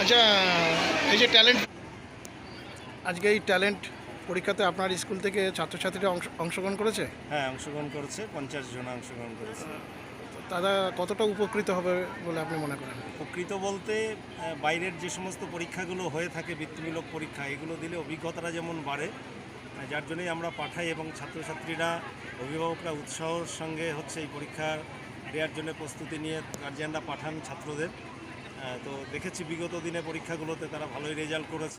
আচ্ছা এই যে ট্যালেন্ট আজকে এই ট্যালেন্ট পরীক্ষাতে আপনার স্কুল থেকে ছাত্রছাত্রীরা অংশ অংশগ্রহণ করেছে? হ্যাঁ অংশগ্রহণ করেছে পঞ্চাশ জন অংশগ্রহণ করেছে। তারা কতটা উপকৃত হবে বলে আপনি মনে করেন? উপকৃত বলতে বাইরের যে সমস্ত পরীক্ষাগুলো হয়ে থাকে বৃত্তিমূলক পরীক্ষা এগুলো দিলে অভিজ্ঞতাটা যেমন বাড়ে যার জন্যই আমরা পাঠাই এবং ছাত্রছাত্রীরা অভিভাবকরা উৎসাহর সঙ্গে হচ্ছে এই পরীক্ষা দেওয়ার জন্য প্রস্তুতি নিয়ে গার্জিয়ানরা পাঠান ছাত্রদের। তো দেখেছি বিগত দিনে পরীক্ষাগুলোতে তারা ভালোই রেজাল্ট করেছে।